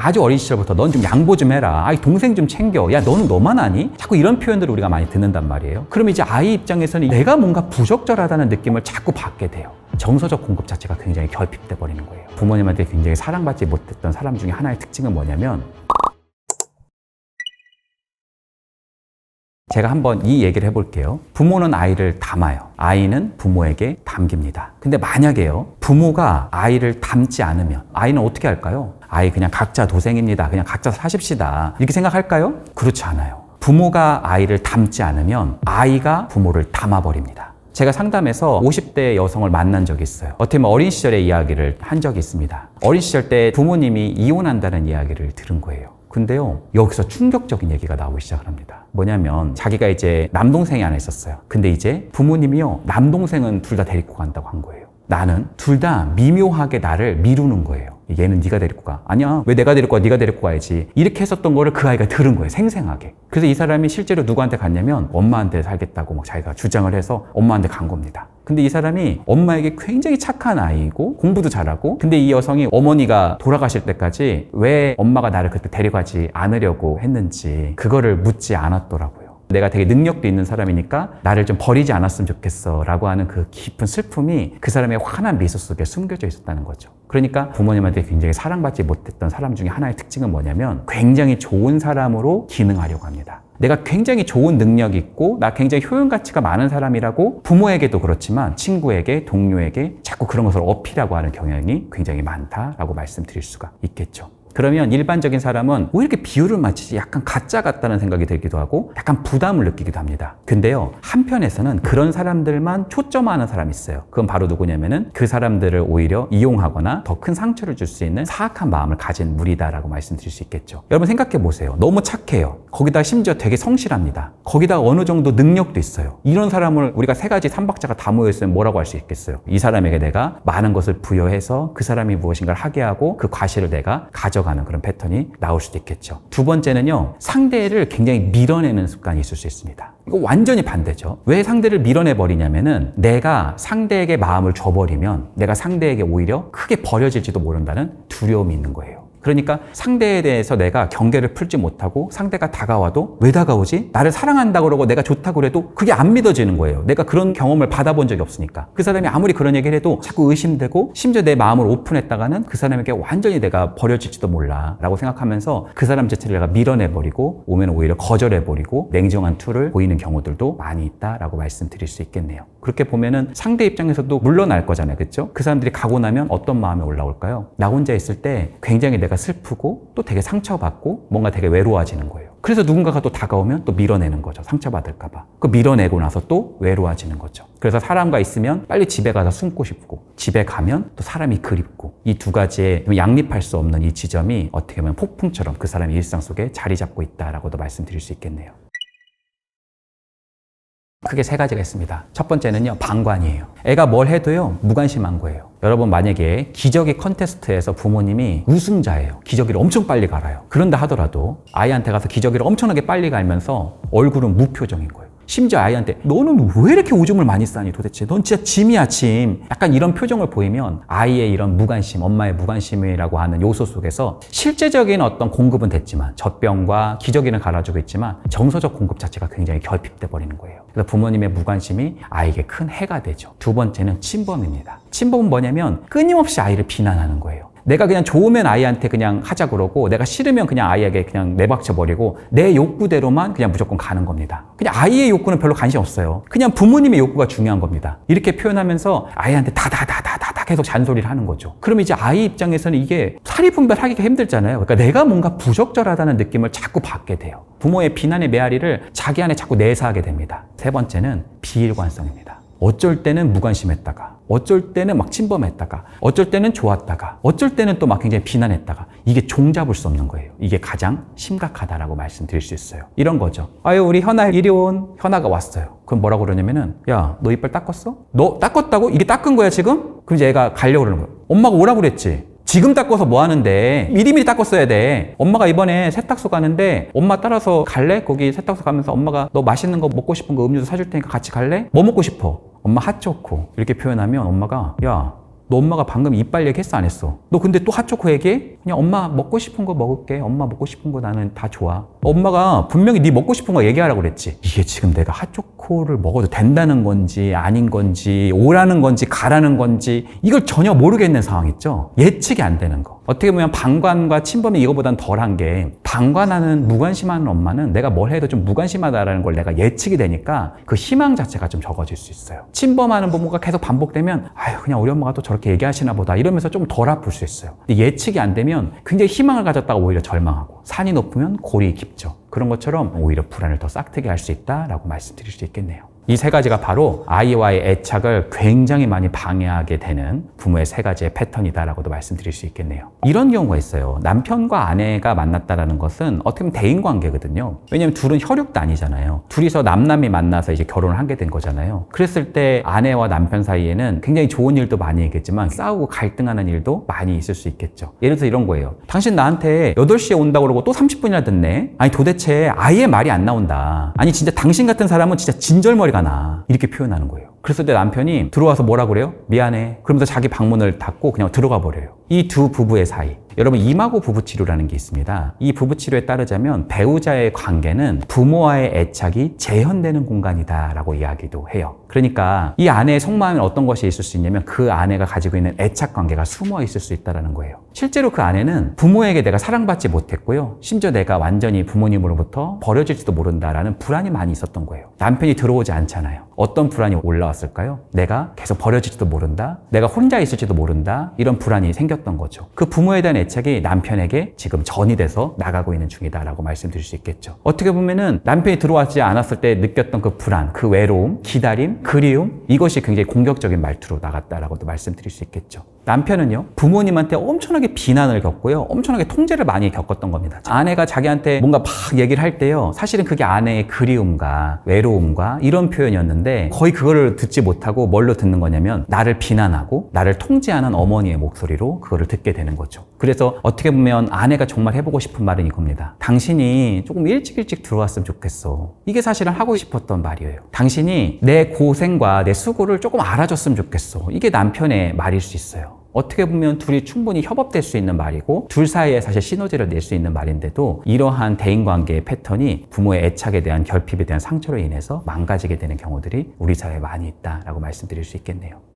아주 어린 시절부터 넌 좀 양보 좀 해라. 아이 동생 좀 챙겨. 야 너는 너만 하니? 자꾸 이런 표현들을 우리가 많이 듣는단 말이에요. 그럼 이제 아이 입장에서는 내가 뭔가 부적절하다는 느낌을 자꾸 받게 돼요. 정서적 공급 자체가 굉장히 결핍돼 버리는 거예요. 부모님한테 굉장히 사랑받지 못했던 사람 중에 하나의 특징은 뭐냐면 제가 한번 이 얘기를 해볼게요. 부모는 아이를 담아요. 아이는 부모에게 담깁니다. 근데 만약에요, 부모가 아이를 담지 않으면 아이는 어떻게 할까요? 아이 그냥 각자 도생입니다. 그냥 각자 사십시다. 이렇게 생각할까요? 그렇지 않아요. 부모가 아이를 담지 않으면 아이가 부모를 담아버립니다. 제가 상담에서 50대 여성을 만난 적이 있어요. 어떻게 보면 어린 시절의 이야기를 한 적이 있습니다. 어린 시절 때 부모님이 이혼한다는 이야기를 들은 거예요. 근데요, 여기서 충격적인 얘기가 나오기 시작을 합니다. 뭐냐면, 자기가 이제 남동생이 하나 있었어요. 근데 이제 부모님이요, 남동생은 둘 다 데리고 간다고 한 거예요. 나는 둘 다 미묘하게 나를 미루는 거예요. 얘는 네가 데리고 가. 아니야. 왜 내가 데리고 가? 네가 데리고 가야지. 이렇게 했었던 거를 그 아이가 들은 거예요. 생생하게. 그래서 이 사람이 실제로 누구한테 갔냐면 엄마한테 살겠다고 막 자기가 주장을 해서 엄마한테 간 겁니다. 근데 이 사람이 엄마에게 굉장히 착한 아이고 공부도 잘하고 근데 이 여성이 어머니가 돌아가실 때까지 왜 엄마가 나를 그때 데려가지 않으려고 했는지 그거를 묻지 않았더라고요. 내가 되게 능력도 있는 사람이니까 나를 좀 버리지 않았으면 좋겠어 라고 하는 그 깊은 슬픔이 그 사람의 환한 미소 속에 숨겨져 있었다는 거죠. 그러니까 부모님한테 굉장히 사랑받지 못했던 사람 중에 하나의 특징은 뭐냐면 굉장히 좋은 사람으로 기능하려고 합니다. 내가 굉장히 좋은 능력이 있고 나 굉장히 효용 가치가 많은 사람이라고 부모에게도 그렇지만 친구에게 동료에게 자꾸 그런 것을 어필하고 하는 경향이 굉장히 많다라고 말씀드릴 수가 있겠죠. 그러면 일반적인 사람은 왜 이렇게 비율을 맞추지? 약간 가짜 같다는 생각이 들기도 하고 약간 부담을 느끼기도 합니다. 근데요, 한편에서는 그런 사람들만 초점하는 사람이 있어요. 그건 바로 누구냐면은 그 사람들을 오히려 이용하거나 더 큰 상처를 줄 수 있는 사악한 마음을 가진 무리다라고 말씀드릴 수 있겠죠. 여러분 생각해 보세요. 너무 착해요. 거기다 심지어 되게 성실합니다. 거기다 어느 정도 능력도 있어요. 이런 사람을 우리가 세 가지 삼박자가 다 모여있으면 뭐라고 할 수 있겠어요? 이 사람에게 내가 많은 것을 부여해서 그 사람이 무엇인가를 하게 하고 그 과실을 내가 가져 가는 그런 패턴이 나올 수도 있겠죠. 두 번째는요, 상대를 굉장히 밀어내는 습관이 있을 수 있습니다. 이거 완전히 반대죠. 왜 상대를 밀어내 버리냐면은 내가 상대에게 마음을 줘버리면 내가 상대에게 오히려 크게 버려질지도 모른다는 두려움이 있는 거예요. 그러니까 상대에 대해서 내가 경계를 풀지 못하고 상대가 다가와도 왜 다가오지? 나를 사랑한다 그러고 내가 좋다고 그래도 그게 안 믿어지는 거예요. 내가 그런 경험을 받아본 적이 없으니까. 그 사람이 아무리 그런 얘기를 해도 자꾸 의심되고 심지어 내 마음을 오픈했다가는 그 사람에게 완전히 내가 버려질지도 몰라 라고 생각하면서 그 사람 자체를 내가 밀어내버리고 오면 오히려 거절해버리고 냉정한 투를 보이는 경우들도 많이 있다라고 말씀드릴 수 있겠네요. 그렇게 보면은 상대 입장에서도 물러날 거잖아요. 그렇죠? 그 사람들이 가고 나면 어떤 마음이 올라올까요? 나 혼자 있을 때 굉장히 내가 슬프고 또 되게 상처받고 뭔가 되게 외로워지는 거예요. 그래서 누군가가 또 다가오면 또 밀어내는 거죠. 상처받을까봐. 그 밀어내고 나서 또 외로워지는 거죠. 그래서 사람과 있으면 빨리 집에 가서 숨고 싶고 집에 가면 또 사람이 그립고 이 두 가지의 양립할 수 없는 이 지점이 어떻게 보면 폭풍처럼 그 사람의 일상 속에 자리 잡고 있다라고도 말씀드릴 수 있겠네요. 크게 세 가지가 있습니다. 첫 번째는요, 방관이에요. 애가 뭘 해도요, 무관심한 거예요. 여러분, 만약에 기저귀 컨테스트에서 부모님이 우승자예요. 기저귀를 엄청 빨리 갈아요. 그런다 하더라도 아이한테 가서 기저귀를 엄청나게 빨리 갈면서 얼굴은 무표정인 거예요. 심지어 아이한테 너는 왜 이렇게 오줌을 많이 싸니 도대체? 넌 진짜 짐이야 짐. 약간 이런 표정을 보이면 아이의 이런 무관심 엄마의 무관심이라고 하는 요소 속에서 실제적인 어떤 공급은 됐지만 젖병과 기저귀는 갈아주고 있지만 정서적 공급 자체가 굉장히 결핍돼 버리는 거예요. 그래서 부모님의 무관심이 아이에게 큰 해가 되죠. 두 번째는 침범입니다. 침범은 뭐냐면 끊임없이 아이를 비난하는 거예요 내가 그냥 좋으면 아이한테 그냥 하자 그러고 내가 싫으면 그냥 아이에게 그냥 내박쳐 버리고 내 욕구대로만 그냥 무조건 가는 겁니다. 그냥 아이의 욕구는 별로 관심 없어요. 그냥 부모님의 욕구가 중요한 겁니다. 이렇게 표현하면서 아이한테 다다다다다다 계속 잔소리를 하는 거죠. 그럼 이제 아이 입장에서는 이게 사리 분별하기가 힘들잖아요. 그러니까 내가 뭔가 부적절하다는 느낌을 자꾸 받게 돼요. 부모의 비난의 메아리를 자기 안에 자꾸 내사하게 됩니다. 세 번째는 비일관성입니다. 어쩔 때는 무관심했다가 어쩔 때는 막 침범했다가 어쩔 때는 좋았다가 어쩔 때는 또 막 굉장히 비난했다가 이게 종잡을 수 없는 거예요. 이게 가장 심각하다라고 말씀드릴 수 있어요. 이런 거죠. 아유 우리 현아 이리 온 현아가 왔어요. 그럼 뭐라고 그러냐면은 야 너 이빨 닦았어? 너 닦았다고? 이게 닦은 거야 지금? 그럼 이제 애가 가려고 그러는 거예요. 엄마가 오라고 그랬지. 지금 닦아서 뭐 하는데 미리미리 닦았어야 돼 엄마가 이번에 세탁소 가는데 엄마 따라서 갈래? 거기 세탁소 가면서 엄마가 너 맛있는 거 먹고 싶은 거 음료수 사줄 테니까 같이 갈래? 뭐 먹고 싶어? 엄마 핫초코 이렇게 표현하면 엄마가 야 너 엄마가 방금 이빨 얘기했어 안 했어? 너 근데 또 핫초코 얘기해? 그냥 엄마 먹고 싶은 거 먹을게. 엄마 먹고 싶은 거 나는 다 좋아. 엄마가 분명히 네 먹고 싶은 거 얘기하라고 그랬지. 이게 지금 내가 핫초코를 먹어도 된다는 건지 아닌 건지 오라는 건지 가라는 건지 이걸 전혀 모르겠는 상황 있죠. 예측이 안 되는 거. 어떻게 보면 방관과 침범이 이거보단 덜한 게 방관하는 무관심하는 엄마는 내가 뭘 해도 좀 무관심하다라는 걸 내가 예측이 되니까 그 희망 자체가 좀 적어질 수 있어요. 침범하는 부모가 계속 반복되면 아유 그냥 우리 엄마가 또 저렇게 얘기하시나 보다 이러면서 좀 덜 아플 수 있어요. 예측이 안 되면 굉장히 희망을 가졌다가 오히려 절망하고 산이 높으면 골이 깊죠. 그런 것처럼 오히려 불안을 더 싹트게 할 수 있다라고 말씀드릴 수 있겠네요. 이 세 가지가 바로 아이와의 애착을 굉장히 많이 방해하게 되는 부모의 세 가지의 패턴이다라고도 말씀드릴 수 있겠네요. 이런 경우가 있어요. 남편과 아내가 만났다라는 것은 어떻게 보면 대인 관계거든요. 왜냐면 둘은 혈육도 아니잖아요. 둘이서 남남이 만나서 이제 결혼을 하게 된 거잖아요. 그랬을 때 아내와 남편 사이에는 굉장히 좋은 일도 많이 있겠지만 싸우고 갈등하는 일도 많이 있을 수 있겠죠. 예를 들어서 이런 거예요. 당신 나한테 8시에 온다고 그러고 또 30분이나 듣네? 아니 도대체 아예 말이 안 나온다. 아니 진짜 당신 같은 사람은 진짜 진절머리가 나. 이렇게 표현하는 거예요. 그랬을 때 남편이 들어와서 뭐라 그래요? 미안해. 그러면서 자기 방문을 닫고 그냥 들어가 버려요. 이 두 부부의 사이. 여러분 이마고 부부 치료라는 게 있습니다. 이 부부 치료에 따르자면 배우자의 관계는 부모와의 애착이 재현되는 공간이다라고 이야기도 해요. 그러니까 이 아내의 속마음에 어떤 것이 있을 수 있냐면 그 아내가 가지고 있는 애착 관계가 숨어 있을 수 있다라는 거예요. 실제로 그 아내는 부모에게 내가 사랑받지 못했고요. 심지어 내가 완전히 부모님으로부터 버려질지도 모른다라는 불안이 많이 있었던 거예요. 남편이 들어오지 않잖아요. 어떤 불안이 올라왔을까요? 내가 계속 버려질지도 모른다. 내가 혼자 있을지도 모른다. 이런 불안이 생겼던 거죠. 그 부모에 대한 애착이 남편에게 지금 전이 돼서 나가고 있는 중이다라고 말씀드릴 수 있겠죠. 어떻게 보면은 남편이 들어왔지 않았을 때 느꼈던 그 불안, 그 외로움, 기다림, 그리움 이것이 굉장히 공격적인 말투로 나갔다라고도 말씀드릴 수 있겠죠. 남편은요 부모님한테 엄청나게 비난을 겪고요 엄청나게 통제를 많이 겪었던 겁니다. 아내가 자기한테 뭔가 막 얘기를 할 때요 사실은 그게 아내의 그리움과 외로움과 이런 표현이었는데 거의 그거를 듣지 못하고 뭘로 듣는 거냐면 나를 비난하고 나를 통제하는 어머니의 목소리로 그거를 듣게 되는 거죠. 그래서 어떻게 보면 아내가 정말 해보고 싶은 말은 이겁니다. 당신이 조금 일찍 일찍 들어왔으면 좋겠어. 이게 사실은 하고 싶었던 말이에요. 당신이 내 고생과 내 수고를 조금 알아줬으면 좋겠어. 이게 남편의 말일 수 있어요 어떻게 보면 둘이 충분히 협업될 수 있는 말이고 둘 사이에 사실 시너지를 낼 수 있는 말인데도 이러한 대인관계의 패턴이 부모의 애착에 대한 결핍에 대한 상처로 인해서 망가지게 되는 경우들이 우리 사회에 많이 있다라고 말씀드릴 수 있겠네요.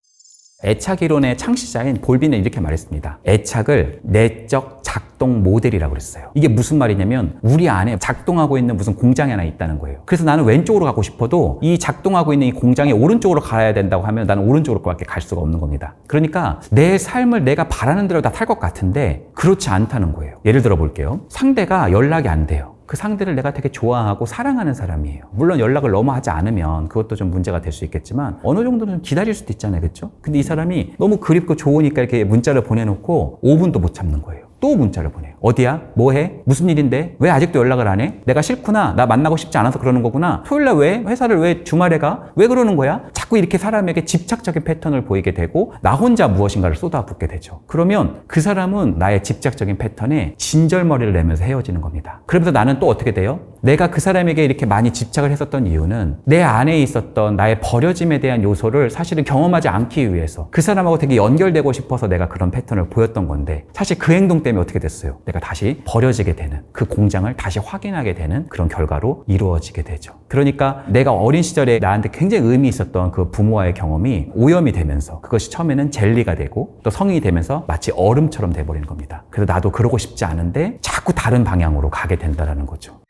애착 이론의 창시자인 볼빈은 이렇게 말했습니다. 애착을 내적 작동 모델이라고 그랬어요. 이게 무슨 말이냐면 우리 안에 작동하고 있는 무슨 공장이 하나 있다는 거예요. 그래서 나는 왼쪽으로 가고 싶어도 이 작동하고 있는 이 공장이 오른쪽으로 가야 된다고 하면 나는 오른쪽으로밖에 갈 수가 없는 겁니다. 그러니까 내 삶을 내가 바라는 대로 다 탈 것 같은데 그렇지 않다는 거예요. 예를 들어 볼게요. 상대가 연락이 안 돼요. 그 상대를 내가 되게 좋아하고 사랑하는 사람이에요. 물론 연락을 너무 하지 않으면 그것도 좀 문제가 될 수 있겠지만 어느 정도는 좀 기다릴 수도 있잖아요. 그렇죠? 근데 이 사람이 너무 그립고 좋으니까 이렇게 문자를 보내놓고 5분도 못 참는 거예요. 또 문자를 보내요. 어디야? 뭐 해? 무슨 일인데? 왜 아직도 연락을 안 해? 내가 싫구나. 나 만나고 싶지 않아서 그러는 거구나. 토요일 날 왜? 회사를 왜 주말에 가? 왜 그러는 거야? 자꾸 이렇게 사람에게 집착적인 패턴을 보이게 되고 나 혼자 무엇인가를 쏟아붓게 되죠. 그러면 그 사람은 나의 집착적인 패턴에 진절머리를 내면서 헤어지는 겁니다. 그러면서 나는 또 어떻게 돼요? 내가 그 사람에게 이렇게 많이 집착을 했었던 이유는 내 안에 있었던 나의 버려짐에 대한 요소를 사실은 경험하지 않기 위해서 그 사람하고 되게 연결되고 싶어서 내가 그런 패턴을 보였던 건데 사실 그 행동 때문에 어떻게 됐어요? 내가 다시 버려지게 되는 그 공장을 다시 확인하게 되는 그런 결과로 이루어지게 되죠. 그러니까 내가 어린 시절에 나한테 굉장히 의미 있었던 그 부모와의 경험이 오염이 되면서 그것이 처음에는 젤리가 되고 또 성인이 되면서 마치 얼음처럼 돼버리는 겁니다. 그래서 나도 그러고 싶지 않은데 자꾸 다른 방향으로 가게 된다는 거죠.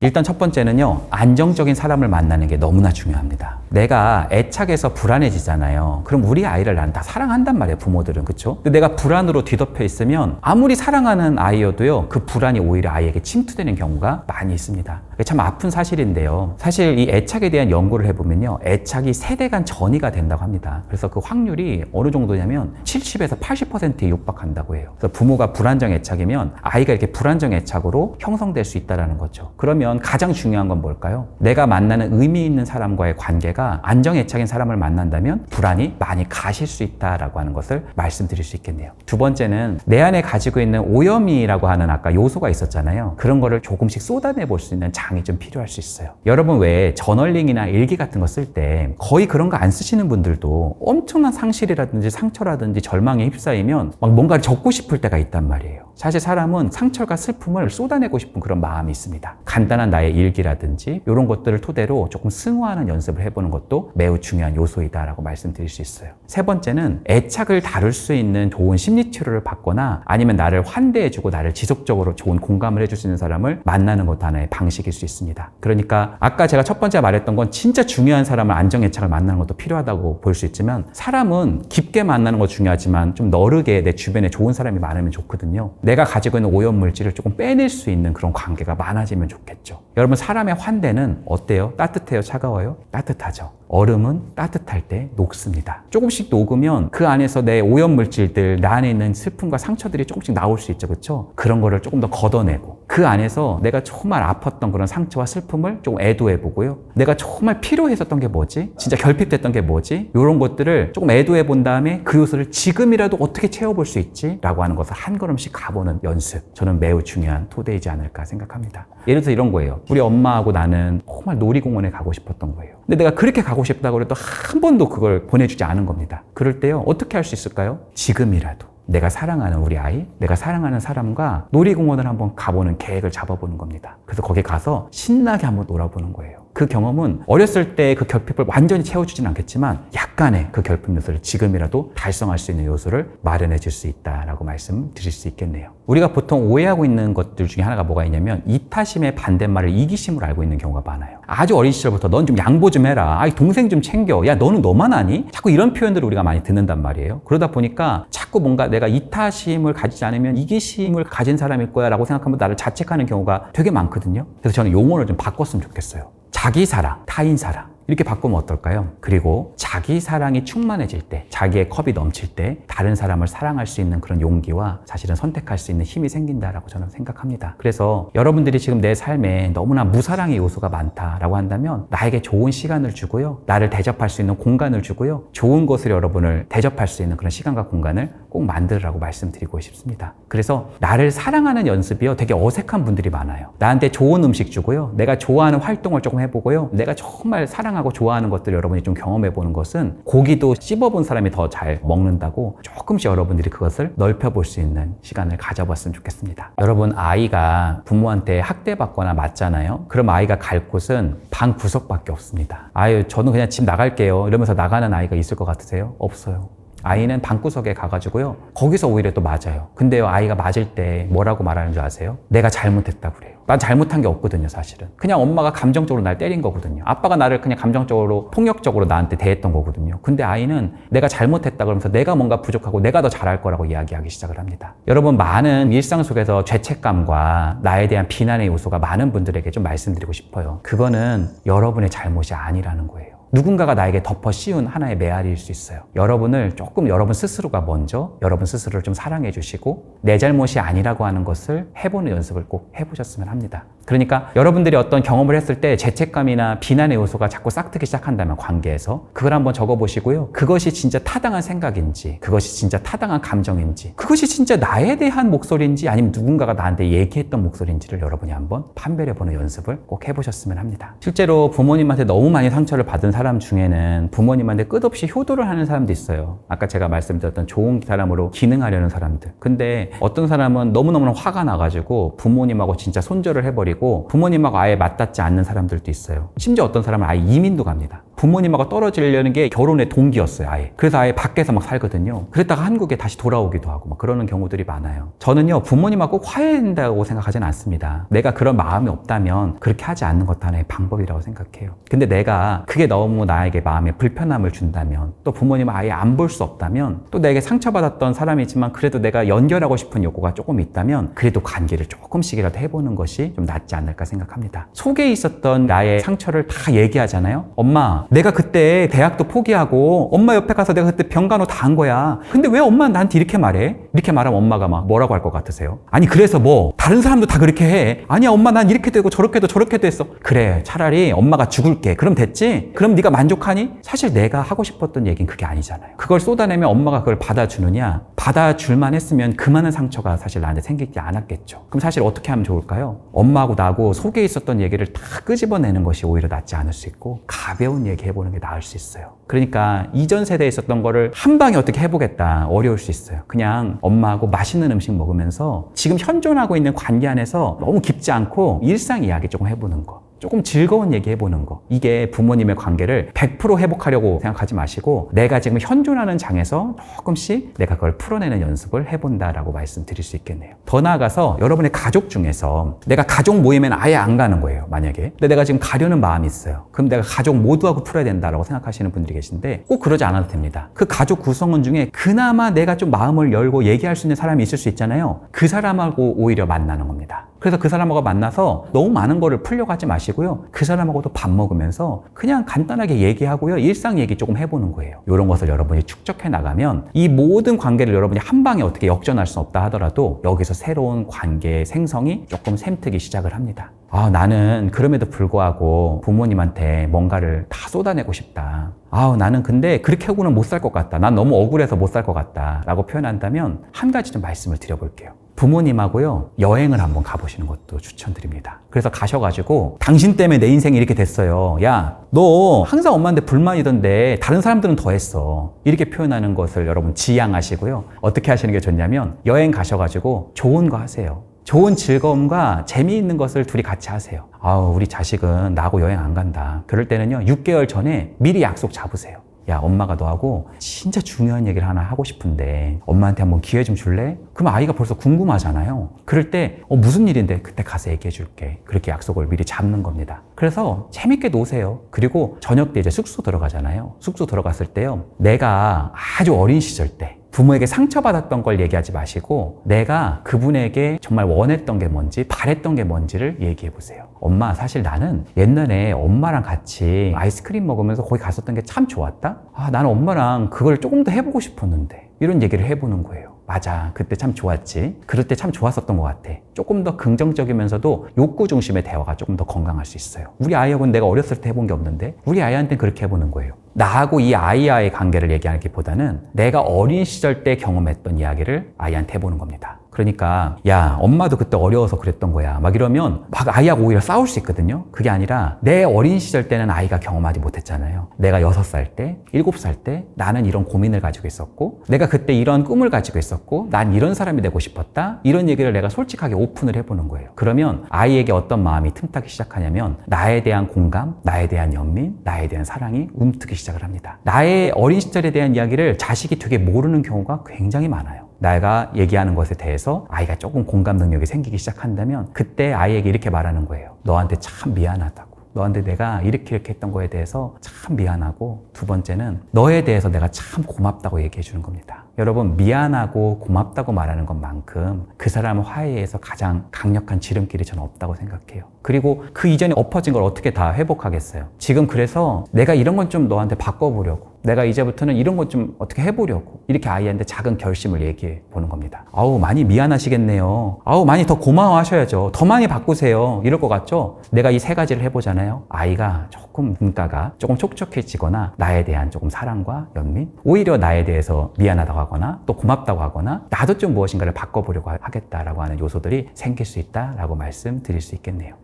일단 첫 번째는요, 안정적인 사람을 만나는 게 너무나 중요합니다. 내가 애착에서 불안해지잖아요. 그럼 우리 아이를 난 다 사랑한단 말이에요, 부모들은. 그쵸? 근데 내가 불안으로 뒤덮여 있으면 아무리 사랑하는 아이여도요, 그 불안이 오히려 아이에게 침투되는 경우가 많이 있습니다. 참 아픈 사실인데요. 사실 이 애착에 대한 연구를 해보면요, 애착이 세대 간 전이가 된다고 합니다. 그래서 그 확률이 어느 정도냐면 70에서 80%에 육박한다고 해요. 그래서 부모가 불안정 애착이면 아이가 이렇게 불안정 애착으로 형성될 수 있다는 거죠. 그러면 가장 중요한 건 뭘까요? 내가 만나는 의미 있는 사람과의 관계가 안정 애착인 사람을 만난다면 불안이 많이 가실 수 있다라고 하는 것을 말씀드릴 수 있겠네요. 두 번째는 내 안에 가지고 있는 오염이라고 하는 아까 요소가 있었잖아요. 그런 거를 조금씩 쏟아내 볼 수 있는 장이 좀 필요할 수 있어요. 여러분 왜 저널링이나 일기 같은 거 쓸 때 거의 그런 거 안 쓰시는 분들도 엄청난 상실이라든지 상처라든지 절망에 휩싸이면 막 뭔가를 적고 싶을 때가 있단 말이에요. 사실 사람은 상처가 슬픔을 쏟아내고 싶은 그런 마음이 있습니다. 간단한 나의 일기라든지 이런 것들을 토대로 조금 승화하는 연습을 해보는 것도 매우 중요한 요소이다라고 말씀드릴 수 있어요. 세 번째는 애착을 다룰 수 있는 좋은 심리 치료를 받거나 아니면 나를 환대해주고 나를 지속적으로 좋은 공감을 해줄 수 있는 사람을 만나는 것도 하나의 방식일 수 있습니다. 그러니까 아까 제가 첫 번째 말했던 건 진짜 중요한 사람을 안정 애착을 만나는 것도 필요하다고 볼 수 있지만 사람은 깊게 만나는 거 중요하지만 좀 너르게 내 주변에 좋은 사람이 많으면 좋거든요. 내가 가지고 있는 오염 물질을 조금 빼낼 수 있는 그런 관계가 많아지면 좋겠죠. 여러분 사람의 환대는 어때요? 따뜻해요? 차가워요? 따뜻하죠. 얼음은 따뜻할 때 녹습니다. 조금씩 녹으면 그 안에서 내 오염 물질들, 나 안에 있는 슬픔과 상처들이 조금씩 나올 수 있죠. 그렇죠? 그런 거를 조금 더 걷어내고 그 안에서 내가 정말 아팠던 그런 상처와 슬픔을 조금 애도해 보고요. 내가 정말 필요했었던 게 뭐지? 진짜 결핍됐던 게 뭐지? 이런 것들을 조금 애도해 본 다음에 그 요소를 지금이라도 어떻게 채워 볼 수 있지? 라고 하는 것을 한 걸음씩 가보는 연습. 저는 매우 중요한 토대이지 않을까 생각합니다. 예를 들어서 이런 거예요. 우리 엄마하고 나는 정말 놀이공원에 가고 싶었던 거예요. 근데 내가 그렇게 가고 싶다고 해도 한 번도 그걸 보내주지 않은 겁니다. 그럴 때요, 어떻게 할 수 있을까요? 지금이라도. 내가 사랑하는 우리 아이, 내가 사랑하는 사람과 놀이공원을 한번 가보는 계획을 잡아보는 겁니다. 그래서 거기 가서 신나게 한번 놀아보는 거예요. 그 경험은 어렸을 때 그 결핍을 완전히 채워주진 않겠지만 약간의 그 결핍 요소를 지금이라도 달성할 수 있는 요소를 마련해 줄 수 있다라고 말씀드릴 수 있겠네요. 우리가 보통 오해하고 있는 것들 중에 하나가 뭐가 있냐면 이타심의 반대말을 이기심으로 알고 있는 경우가 많아요. 아주 어린 시절부터 넌 좀 양보 좀 해라. 아이 동생 좀 챙겨. 야 너는 너만 아니? 자꾸 이런 표현들을 우리가 많이 듣는단 말이에요. 그러다 보니까 자꾸 뭔가 내가 이타심을 가지지 않으면 이기심을 가진 사람일 거야 라고 생각하면 나를 자책하는 경우가 되게 많거든요. 그래서 저는 용어를 좀 바꿨으면 좋겠어요. 자기 사랑, 타인 사랑. 이렇게 바꾸면 어떨까요? 그리고 자기 사랑이 충만해질 때, 자기의 컵이 넘칠 때, 다른 사람을 사랑할 수 있는 그런 용기와 사실은 선택할 수 있는 힘이 생긴다라고 저는 생각합니다. 그래서 여러분들이 지금 내 삶에 너무나 무사랑의 요소가 많다라고 한다면 나에게 좋은 시간을 주고요. 나를 대접할 수 있는 공간을 주고요. 좋은 것을 여러분을 대접할 수 있는 그런 시간과 공간을 꼭 만들으라고 말씀드리고 싶습니다. 그래서 나를 사랑하는 연습이요. 되게 어색한 분들이 많아요. 나한테 좋은 음식 주고요. 내가 좋아하는 활동을 조금 해보고요. 내가 정말 사랑 하고 좋아하는 것들 여러분이 좀 경험해 보는 것은 고기도 씹어본 사람이 더 잘 먹는다고 조금씩 여러분들이 그것을 넓혀볼 수 있는 시간을 가져봤으면 좋겠습니다. 여러분 아이가 부모한테 학대받거나 맞잖아요. 그럼 아이가 갈 곳은 방 구석밖에 없습니다. 아유 저는 그냥 집 나갈게요. 이러면서 나가는 아이가 있을 것 같으세요? 없어요. 아이는 방구석에 가가지고요. 거기서 오히려 또 맞아요. 근데요, 아이가 맞을 때 뭐라고 말하는 줄 아세요? 내가 잘못했다고 그래요. 난 잘못한 게 없거든요, 사실은. 그냥 엄마가 감정적으로 날 때린 거거든요. 아빠가 나를 그냥 감정적으로, 폭력적으로 나한테 대했던 거거든요. 근데 아이는 내가 잘못했다 그러면서 내가 뭔가 부족하고 내가 더 잘할 거라고 이야기하기 시작을 합니다. 여러분, 많은 일상 속에서 죄책감과 나에 대한 비난의 요소가 많은 분들에게 좀 말씀드리고 싶어요. 그거는 여러분의 잘못이 아니라는 거예요. 누군가가 나에게 덮어 씌운 하나의 메아리일 수 있어요. 여러분을 조금 여러분 스스로가 먼저 여러분 스스로를 좀 사랑해 주시고 내 잘못이 아니라고 하는 것을 해보는 연습을 꼭 해보셨으면 합니다. 그러니까 여러분들이 어떤 경험을 했을 때 죄책감이나 비난의 요소가 자꾸 싹트기 시작한다면 관계에서 그걸 한번 적어보시고요. 그것이 진짜 타당한 생각인지, 그것이 진짜 타당한 감정인지, 그것이 진짜 나에 대한 목소리인지 아니면 누군가가 나한테 얘기했던 목소리인지를 여러분이 한번 판별해보는 연습을 꼭 해보셨으면 합니다. 실제로 부모님한테 너무 많이 상처를 받은 사람 중에는 부모님한테 끝없이 효도를 하는 사람도 있어요. 아까 제가 말씀드렸던 좋은 사람으로 기능하려는 사람들. 근데 어떤 사람은 너무너무 화가 나가지고 부모님하고 진짜 손절을 해버리고 부모님하고 아예 맞닿지 않는 사람들도 있어요. 심지어 어떤 사람은 아예 이민도 갑니다. 부모님하고 떨어지려는 게 결혼의 동기였어요, 아예. 그래서 아예 밖에서 막 살거든요. 그랬다가 한국에 다시 돌아오기도 하고 막 그러는 경우들이 많아요. 저는요, 부모님하고 꼭 화해야 된다고 생각하지는 않습니다. 내가 그런 마음이 없다면 그렇게 하지 않는 것도 하나의 방법이라고 생각해요. 근데 내가 그게 너무 나에게 마음에 불편함을 준다면 또 부모님을 아예 안 볼 수 없다면 또 내게 상처받았던 사람이지만 그래도 내가 연결하고 싶은 욕구가 조금 있다면 그래도 관계를 조금씩이라도 해보는 것이 좀 낫지 않을까 생각합니다. 속에 있었던 나의 상처를 다 얘기하잖아요. 엄마, 내가 그때 대학도 포기하고 엄마 옆에 가서 내가 그때 병간호 다 한 거야. 근데 왜 엄마는 나한테 이렇게 말해? 이렇게 말하면 엄마가 막 뭐라고 할 것 같으세요? 아니 그래서 뭐 다른 사람도 다 그렇게 해. 아니야 엄마 난 이렇게 되고 저렇게도 저렇게도 했어. 그래 차라리 엄마가 죽을게. 그럼 됐지? 그럼 네가 만족하니? 사실 내가 하고 싶었던 얘기는 그게 아니잖아요. 그걸 쏟아내면 엄마가 그걸 받아주느냐? 받아줄만 했으면 그 많은 상처가 사실 나한테 생기지 않았겠죠. 그럼 사실 어떻게 하면 좋을까요? 엄마하고 나하고 속에 있었던 얘기를 다 끄집어내는 것이 오히려 낫지 않을 수 있고 가벼운 얘기 해 보는 게 나을 수 있어요. 그러니까 이전 세대에 있었던 거를 한 방에 어떻게 해보겠다 어려울 수 있어요. 그냥 엄마하고 맛있는 음식 먹으면서 지금 현존하고 있는 관계 안에서 너무 깊지 않고 일상 이야기 조금 해보는 거. 조금 즐거운 얘기 해보는 거. 이게 부모님의 관계를 100% 회복하려고 생각하지 마시고 내가 지금 현존하는 장에서 조금씩 내가 그걸 풀어내는 연습을 해본다라고 말씀드릴 수 있겠네요. 더 나아가서 여러분의 가족 중에서 내가 가족 모임에는 아예 안 가는 거예요. 만약에. 근데 내가 지금 가려는 마음이 있어요. 그럼 내가 가족 모두하고 풀어야 된다라고 생각하시는 분들이 계신데 꼭 그러지 않아도 됩니다. 그 가족 구성원 중에 그나마 내가 좀 마음을 열고 얘기할 수 있는 사람이 있을 수 있잖아요. 그 사람하고 오히려 만나는 겁니다. 그래서 그 사람하고 만나서 너무 많은 거를 풀려고 하지 마시고요. 그 사람하고도 밥 먹으면서 그냥 간단하게 얘기하고요. 일상 얘기 조금 해보는 거예요. 이런 것을 여러분이 축적해 나가면 이 모든 관계를 여러분이 한 방에 어떻게 역전할 수 없다 하더라도 여기서 새로운 관계 생성이 조금 샘트기 시작을 합니다. 아, 나는 그럼에도 불구하고 부모님한테 뭔가를 다 쏟아내고 싶다. 아, 나는 근데 그렇게 하고는 못 살 것 같다. 난 너무 억울해서 못 살 것 같다. 라고 표현한다면 한 가지 좀 말씀을 드려볼게요. 부모님하고요, 여행을 한번 가보시는 것도 추천드립니다. 그래서 가셔가지고, 당신 때문에 내 인생이 이렇게 됐어요. 야, 너 항상 엄마한테 불만이던데, 다른 사람들은 더 했어. 이렇게 표현하는 것을 여러분 지양하시고요. 어떻게 하시는 게 좋냐면, 여행 가셔가지고 좋은 거 하세요. 좋은 즐거움과 재미있는 것을 둘이 같이 하세요. 아우, 우리 자식은 나하고 여행 안 간다. 그럴 때는요, 6개월 전에 미리 약속 잡으세요. 야, 엄마가 너하고 진짜 중요한 얘기를 하나 하고 싶은데 엄마한테 한번 기회 좀 줄래? 그럼 아이가 벌써 궁금하잖아요. 그럴 때 어, 무슨 일인데 그때 가서 얘기해 줄게. 그렇게 약속을 미리 잡는 겁니다. 그래서 재밌게 노세요. 그리고 저녁 때 이제 숙소 들어가잖아요. 숙소 들어갔을 때요. 내가 아주 어린 시절 때 부모에게 상처받았던 걸 얘기하지 마시고 내가 그분에게 정말 원했던 게 뭔지 바랬던 게 뭔지를 얘기해 보세요. 엄마 사실 나는 옛날에 엄마랑 같이 아이스크림 먹으면서 거기 갔었던 게 참 좋았다. 아 나는 엄마랑 그걸 조금 더 해보고 싶었는데 이런 얘기를 해보는 거예요. 맞아. 그때 참 좋았지. 그럴 때 참 좋았었던 것 같아. 조금 더 긍정적이면서도 욕구 중심의 대화가 조금 더 건강할 수 있어요. 우리 아이하고는 내가 어렸을 때 해본 게 없는데 우리 아이한테는 그렇게 해보는 거예요. 나하고 이 아이와의 관계를 얘기하기보다는 내가 어린 시절 때 경험했던 이야기를 아이한테 해보는 겁니다. 그러니까 야 엄마도 그때 어려워서 그랬던 거야. 막 이러면 막 아이하고 오히려 싸울 수 있거든요. 그게 아니라 내 어린 시절 때는 아이가 경험하지 못했잖아요. 내가 여섯 살 때, 일곱 살 때 나는 이런 고민을 가지고 있었고 내가 그때 이런 꿈을 가지고 있었고 난 이런 사람이 되고 싶었다. 이런 얘기를 내가 솔직하게 오픈을 해보는 거예요. 그러면 아이에게 어떤 마음이 틈타기 시작하냐면 나에 대한 공감, 나에 대한 연민, 나에 대한 사랑이 움트기 시작을 합니다. 나의 어린 시절에 대한 이야기를 자식이 되게 모르는 경우가 굉장히 많아요 내가 얘기하는 것에 대해서 아이가 조금 공감 능력이 생기기 시작한다면 그때 아이에게 이렇게 말하는 거예요. 너한테 참 미안하다고. 너한테 내가 이렇게 이렇게 했던 거에 대해서 참 미안하고 두 번째는 너에 대해서 내가 참 고맙다고 얘기해 주는 겁니다. 여러분 미안하고 고맙다고 말하는 것만큼 그 사람 화해에서 가장 강력한 지름길이 저는 없다고 생각해요. 그리고 그 이전에 엎어진 걸 어떻게 다 회복하겠어요. 지금 그래서 내가 이런 건 좀 너한테 바꿔보려고 내가 이제부터는 이런 것 좀 어떻게 해보려고 이렇게 아이한테 작은 결심을 얘기해 보는 겁니다. 아우 많이 미안하시겠네요. 아우 많이 더 고마워하셔야죠. 더 많이 바꾸세요. 이럴 것 같죠? 내가 이 세 가지를 해보잖아요. 아이가 조금 눈가가 조금 촉촉해지거나 나에 대한 조금 사랑과 연민, 오히려 나에 대해서 미안하다고 하거나 또 고맙다고 하거나 나도 좀 무엇인가를 바꿔보려고 하겠다라고 하는 요소들이 생길 수 있다라고 말씀드릴 수 있겠네요.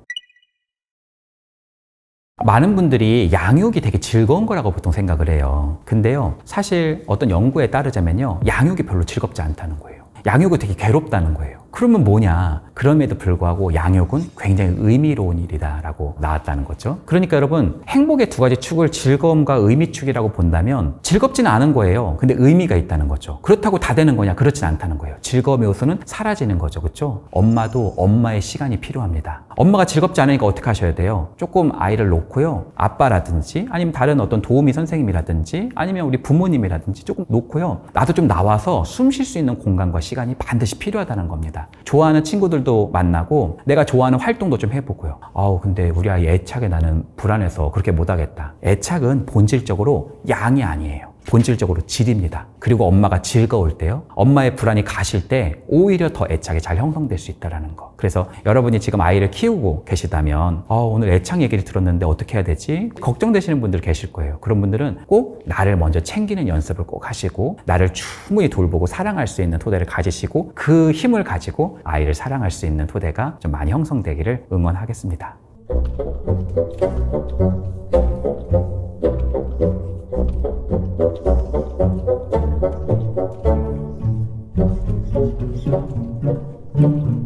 많은 분들이 양육이 되게 즐거운 거라고 보통 생각을 해요. 근데요, 사실 어떤 연구에 따르자면요, 양육이 별로 즐겁지 않다는 거예요. 양육이 되게 괴롭다는 거예요. 그러면 뭐냐? 그럼에도 불구하고 양육은 굉장히 의미로운 일이다라고 나왔다는 거죠. 그러니까 여러분, 행복의 두 가지 축을 즐거움과 의미축이라고 본다면 즐겁지는 않은 거예요. 근데 의미가 있다는 거죠. 그렇다고 다 되는 거냐? 그렇진 않다는 거예요. 즐거움의 요소는 사라지는 거죠. 그렇죠? 엄마도 엄마의 시간이 필요합니다. 엄마가 즐겁지 않으니까 어떻게 하셔야 돼요? 조금 아이를 놓고요. 아빠라든지 아니면 다른 어떤 도우미 선생님이라든지 아니면 우리 부모님이라든지 조금 놓고요. 나도 좀 나와서 숨 쉴 수 있는 공간과 시간이 반드시 필요하다는 겁니다. 있습니다. 좋아하는 친구들도 만나고 내가 좋아하는 활동도 좀 해보고요. 아우 근데 우리 아이 애착에 나는 불안해서 그렇게 못하겠다. 애착은 본질적으로 양이 아니에요. 본질적으로 질입니다. 그리고 엄마가 즐거울 때요. 엄마의 불안이 가실 때 오히려 더 애착이 잘 형성될 수 있다는 거. 그래서 여러분이 지금 아이를 키우고 계시다면 어, 오늘 애착 얘기를 들었는데 어떻게 해야 되지? 걱정되시는 분들 계실 거예요. 그런 분들은 꼭 나를 먼저 챙기는 연습을 꼭 하시고 나를 충분히 돌보고 사랑할 수 있는 토대를 가지시고 그 힘을 가지고 아이를 사랑할 수 있는 토대가 좀 많이 형성되기를 응원하겠습니다. Thank mm -hmm. you.